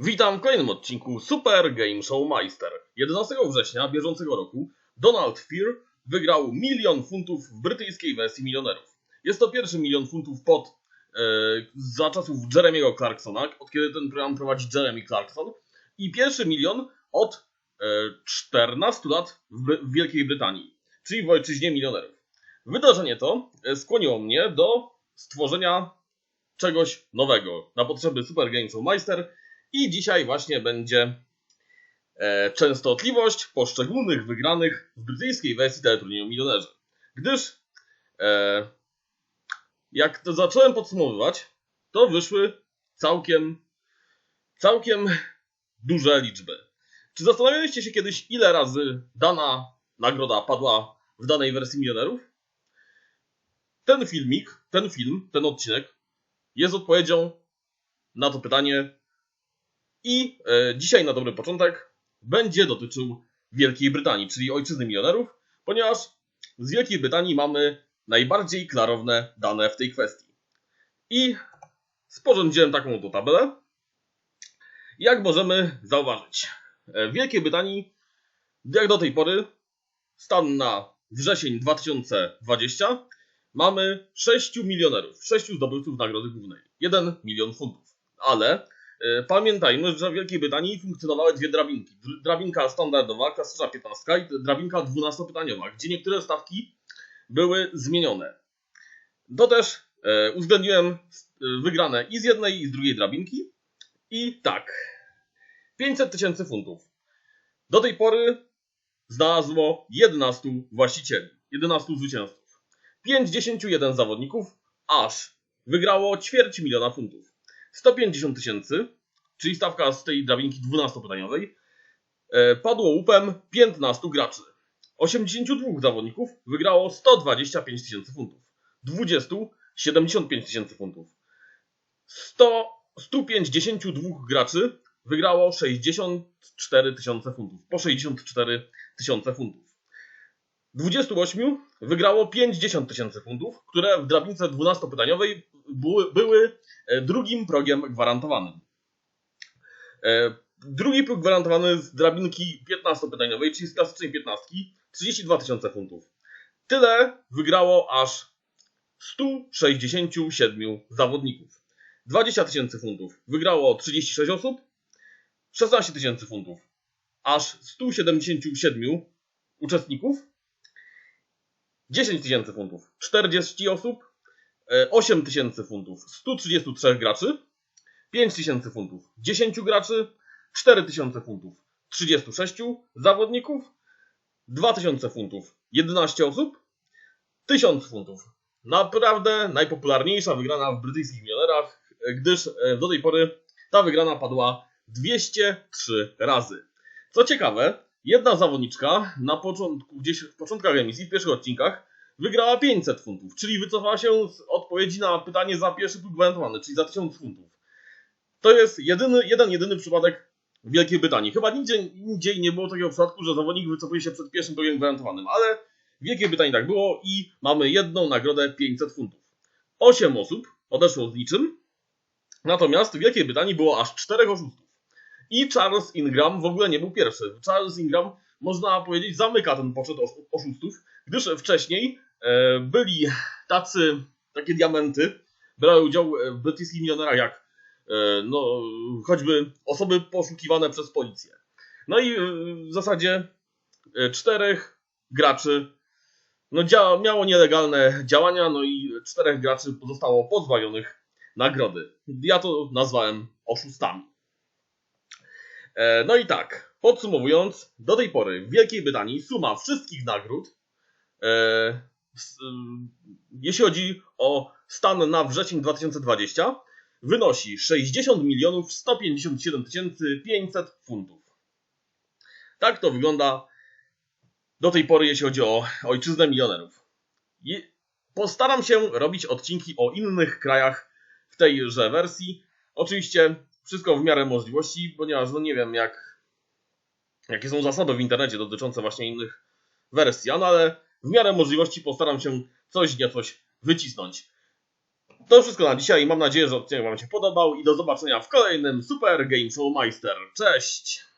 Witam w kolejnym odcinku Super Game Show Meister. 11 września bieżącego roku Donald Fear wygrał milion funtów w brytyjskiej wersji milionerów. Jest to pierwszy milion funtów pod e, za czasów Jeremiego Clarksona, od kiedy ten program prowadzi Jeremy Clarkson i pierwszy milion od e, 14 lat w, w Wielkiej Brytanii, czyli w ojczyźnie milionerów. Wydarzenie to e, skłoniło mnie do stworzenia czegoś nowego na potrzeby Super Game Show Meister i dzisiaj właśnie będzie e, częstotliwość poszczególnych wygranych w brytyjskiej wersji teleturnieju Milionerzy. Gdyż e, jak to zacząłem podsumowywać, to wyszły całkiem, całkiem duże liczby. Czy zastanawialiście się kiedyś, ile razy dana nagroda padła w danej wersji Milionerów? Ten filmik, ten film, ten odcinek jest odpowiedzią na to pytanie i e, dzisiaj na dobry początek będzie dotyczył Wielkiej Brytanii, czyli ojczyzny milionerów, ponieważ z Wielkiej Brytanii mamy najbardziej klarowne dane w tej kwestii. I sporządziłem taką oto tabelę. Jak możemy zauważyć, e, w Wielkiej Brytanii, jak do tej pory, stan na wrzesień 2020, mamy 6 milionerów, 6 zdobywców nagrody głównej, 1 milion funtów. Ale pamiętajmy, że w Wielkiej Brytanii funkcjonowały dwie drabinki. Dr- Drabinka standardowa, klasyczna 15 i drabinka 12-pytaniowa, gdzie niektóre stawki były zmienione. To też e, uwzględniłem e, wygrane i z jednej, i z drugiej drabinki. I tak, 500 tysięcy funtów. Do tej pory znalazło 11 właścicieli, 11 zwycięzców. 51 zawodników aż wygrało ćwierć miliona funtów. 150 tysięcy, czyli stawka z tej drabinki 12-pytaniowej, e, padło łupem 15 graczy. 82 zawodników wygrało 125 tysięcy funtów. 20 75 tysięcy funtów. 100, 152 graczy wygrało 64 tysiące funtów. Po 64 tysiące funtów. 28 wygrało 50 tysięcy funtów, które w drabince 12-pytaniowej były, były e, drugim progiem gwarantowanym. E, Drugi próg gwarantowany z drabinki 15-pytaniowej, czyli z klasycznej 15, 32 tysiące funtów. Tyle wygrało aż 167 zawodników. 20 tysięcy funtów wygrało 36 osób, 16 tysięcy funtów aż 177 uczestników, 10 tysięcy funtów. 40 osób, e, 8 tysięcy funtów. 133 graczy, 5 tysięcy funtów. 10 graczy, 4 tysiące funtów. 36 zawodników, 2 tysiące funtów. 11 osób, 1000 funtów. Naprawdę najpopularniejsza wygrana w brytyjskich milionerach, gdyż e, do tej pory ta wygrana padła 203 razy. Co ciekawe, jedna zawodniczka na początku, gdzieś w początkach emisji, w pierwszych odcinkach, wygrała 500 funtów, czyli wycofała się z odpowiedzi na pytanie za pierwszy próg gwarantowany, czyli za 1000 funtów. To jest jedyny, jeden, jedyny przypadek w Wielkiej Brytanii. Chyba nigdzie indziej nie było takiego przypadku, że zawodnik wycofuje się przed pierwszym progiem gwarantowanym, ale w Wielkiej Brytanii tak było i mamy jedną nagrodę 500 funtów. 8 osób odeszło z niczym, natomiast w Wielkiej Brytanii było aż 4 oszustów. I Charles Ingram w ogóle nie był pierwszy. Charles Ingram, można powiedzieć, zamyka ten poczet osz- oszustów, gdyż wcześniej e, byli tacy, takie diamenty, brały udział w brytyjskich milionerach jak e, no, choćby osoby poszukiwane przez policję. No i e, w zasadzie e, czterech graczy no, miało nielegalne działania, no i czterech graczy pozostało pozbawionych nagrody. Ja to nazwałem oszustami. E, No i tak, podsumowując, do tej pory w Wielkiej Brytanii suma wszystkich nagród, e, m, jeśli chodzi o stan na wrzesień 2020, wynosi 60 milionów 157 tysięcy 500 funtów. Tak to wygląda do tej pory, jeśli chodzi o ojczyznę milionerów. Postaram się robić odcinki o innych krajach w tejże wersji. Oczywiście wszystko w miarę możliwości, ponieważ no nie wiem jak, jakie są zasady w internecie dotyczące właśnie innych wersji, no ale w miarę możliwości postaram się coś niecoś wycisnąć. To wszystko na dzisiaj. Mam nadzieję, że odcinek Wam się podobał i do zobaczenia w kolejnym Super Game Show Meister. Cześć!